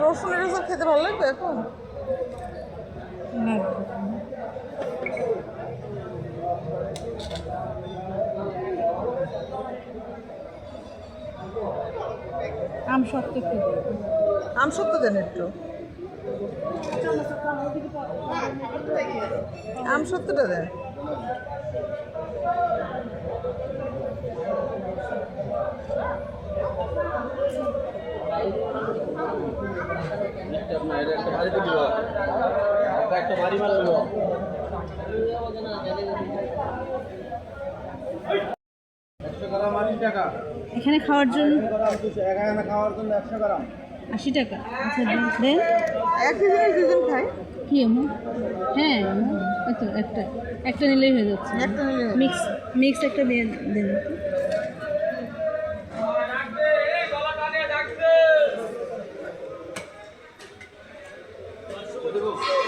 রসুনের এসব খেতে ভালো লাগবে এখন? আম শক্ত একটু আম সত্য দেন একটু। আম সত্যটা দেন একশো গ্রাম আশি টাকা এখানে খাওয়ার জন্য? এখানে খাওয়ার জন্য একশো গ্রাম। আশি টাকা। আচ্ছা দেন। দেন এক সিজনের খাই। কি হ্যাঁ তো একটা। একটা নিলেই হয়ে যাচ্ছে। মিক্স মিক্স একটা দিয়ে দেন। দেবো।